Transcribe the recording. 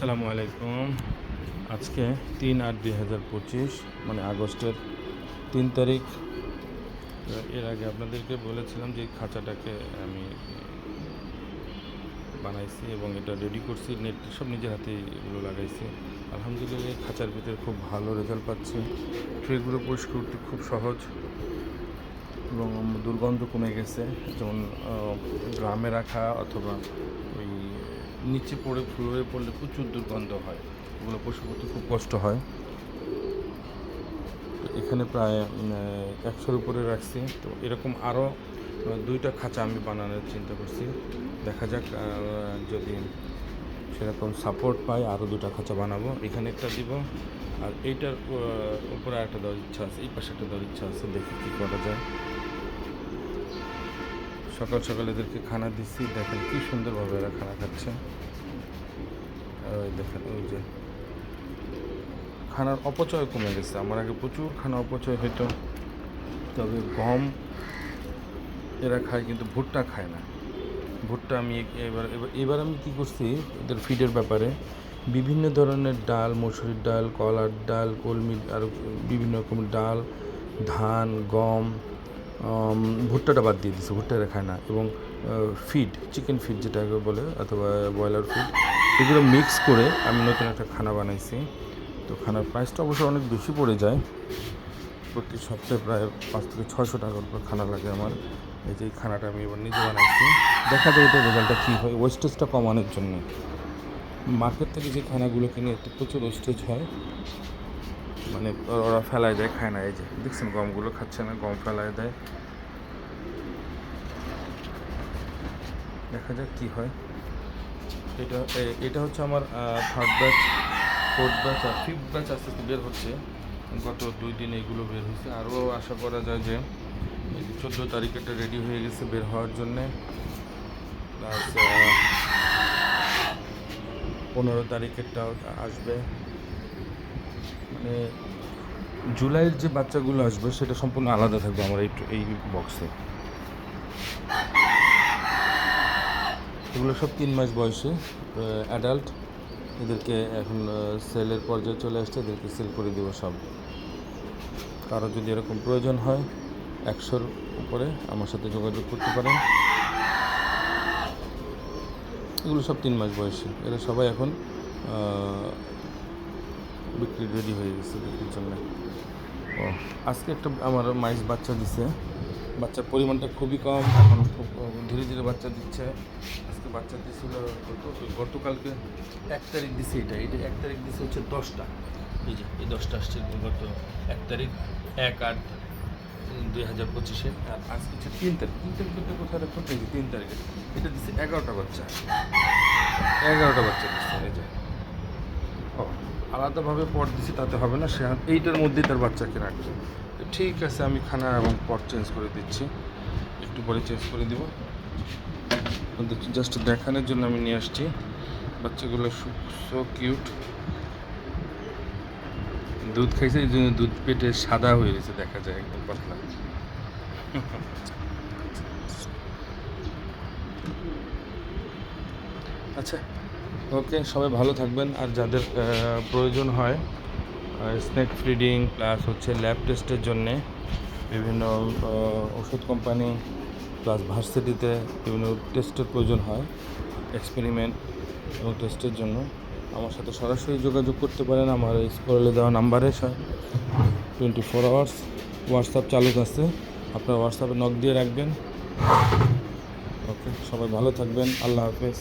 আসসালামু আলাইকুম। আজকে তিন আট দুই হাজার পঁচিশ মানে আগস্টের তিন তারিখ। এর আগে আপনাদেরকে বলেছিলাম যে খাঁচাটাকে আমি বানাইছি এবং এটা রেডি করছি। নেট সব নিজের হাতে এগুলো লাগাইছি। আলহামদুলিল্লাহ খাঁচার ভিতরে খুব ভালো রেজাল্ট পাচ্ছি। ট্রেগুলো পরিষ্কার করতে খুব সহজ এবং দুর্গন্ধ কমে গেছে। যেমন গ্রামে রাখা অথবা নিচে পড়ে, ফ্লোরে পড়লে প্রচুর দুর্গন্ধ হয়। ওগুলো পশু করতে খুব কষ্ট হয়। এখানে প্রায় একশোর উপরে রাখছি। তো এরকম আরও দুইটা খাঁচা আমি বানানোর চিন্তা করছি। দেখা যাক যদি সেরকম সাপোর্ট পাই আরও দুটা খাঁচা বানাবো। এখানে একটা দিব, আর এইটার উপরে একটা দেওয়ার ইচ্ছা আছে, এই পাশে একটা দেওয়ার ইচ্ছা আছে, দেখি কী করা যায়। সকাল সকাল এদেরকে খানা দিচ্ছি। দেখেন কি সুন্দরভাবে এরা খানা খাচ্ছে। দেখেন, ওই যে খানার অপচয় কমে গেছে। আমার আগে প্রচুর খানা অপচয় হইতো, তবে গম এরা খায় কিন্তু ভুট্টা খায় না। ভুট্টা আমি এবার এবার আমি কী করছি, এদের ফিডের ব্যাপারে বিভিন্ন ধরনের ডাল, মসুরির ডাল, কলার ডাল কলমি আর বিভিন্ন রকমের ডাল, ধান, গম ভুট্টাটা বাদ দিয়ে দিছি, ভুট্টা খায় না। এবং ফিড চিকেন ফিড যেটাকে বলে, অথবা ব্রয়লার ফিড এগুলো মিক্স করে আমি নতুন একটা খানা বানাইছি। তো খানার প্রাইসটা অবশ্য অনেক বেশি পড়ে যায়। প্রতি সপ্তাহে প্রায় পাঁচ থেকে ছশো টাকার উপর খানা লাগে আমার। এই যে খানাটা আমি এবার নিজে বানাইছি। দেখা যায় এটা রেজাল্টটা কী হয়। ওয়েস্টেজটা কমানোর জন্য। মার্কেট থেকে যে খানাগুলো কিনে এতে প্রচুর ওয়েস্টেজ হয় মানে ওরা- ফেলায় দেয়, খায় না। এই যে, দেখছেন গমগুলো খাচ্ছে না, গম ফেলায় দেয়। দেখা যাক কী হয়। এটা এটা হচ্ছে আমার থার্ড ব্যাচ ফোর্থ ব্যাচ আর ফিফথ ব্যাচ আস্তে আস্তে বের হচ্ছে। গত দুই দিন এগুলো বের হয়েছে। আরও আশা করা যায় যে চোদ্দ তারিখেটা রেডি হয়ে গেছে বের হওয়ার জন্যে। প্লাস পনেরো তারিখেরটাও আসবে। মানে জুলাইয়ের যে বাচ্চাগুলো আসবে, সেটা সম্পূর্ণ আলাদা থাকবে আমার এই এই বক্সে এগুলো সব তিন মাস বয়সে অ্যাডাল্ট এদেরকে এখন সেলের পর্যায়ে চলে আসছে, এদেরকে সেল করে দেবো সব। কারও যদি এরকম প্রয়োজন হয়, একশোর উপরে আমার সাথে যোগাযোগ করতে পারেন। এগুলো সব তিন মাস বয়সী। এরা সবাই এখন বিক্রি রেডি হয়ে গেছে বিক্রির জন্য। ও। আজকে একটা আমার মাইস বাচ্চা দিছে। বাচ্চার পরিমাণটা খুবই কম এখন খুব ধীরে ধীরে বাচ্চা দিচ্ছে। আজকে বাচ্চা দিয়েছিল কত গতকালকে এক তারিখ দিছে এটা। এটা এক তারিখ দিছে হচ্ছে দশটা। এই যে এই দশটা আসছে গত এক তারিখ এক আট দুই হাজার পঁচিশে। আর আজকে হচ্ছে তিন তারিখ। তিন তারিখটা কোথায় রাখুন এই যে তিন তারিখে? এটা দিচ্ছে এগারোটা বাচ্চা। এগারোটা বাচ্চা আলাদাভাবে পট দিছি, তাতে হবে না। সে এইটার মধ্যেই তার বাচ্চাকে রাখবে ঠিক আছে, আমি খানা এবং পট চেঞ্জ করে দিচ্ছি। একটু পরে চেঞ্জ করে দিব। জাস্ট দেখানোর জন্য আমি নিয়ে আসছি। বাচ্চাগুলো সো কিউট দুধ খাইছে, এই জন্য দুধ পেটে সাদা হয়ে গেছে, দেখা যায়, একদম পাতলা। আচ্ছা ওকে, সবাই ভালো থাকবেন। আর যাদের প্রয়োজন হয় স্নেক ফিডিং প্লাস হচ্ছে ল্যাব টেস্টের জন্যে বিভিন্ন ওষুধ কোম্পানি প্লাস ভার্সিটিতে বিভিন্ন টেস্টের প্রয়োজন হয় এক্সপেরিমেন্ট এবং টেস্টের জন্য। আমার সাথে সরাসরি যোগাযোগ করতে পারেন, আমার এই স্কলে দেওয়া নাম্বারে টোয়েন্টি ফোর আওয়ার্স হোয়াটসঅ্যাপ চালু আছে। আপনার হোয়াটসঅ্যাপে নক দিয়ে রাখবেন। ওকে, সবাই ভালো থাকবেন। আল্লাহ হাফেজ।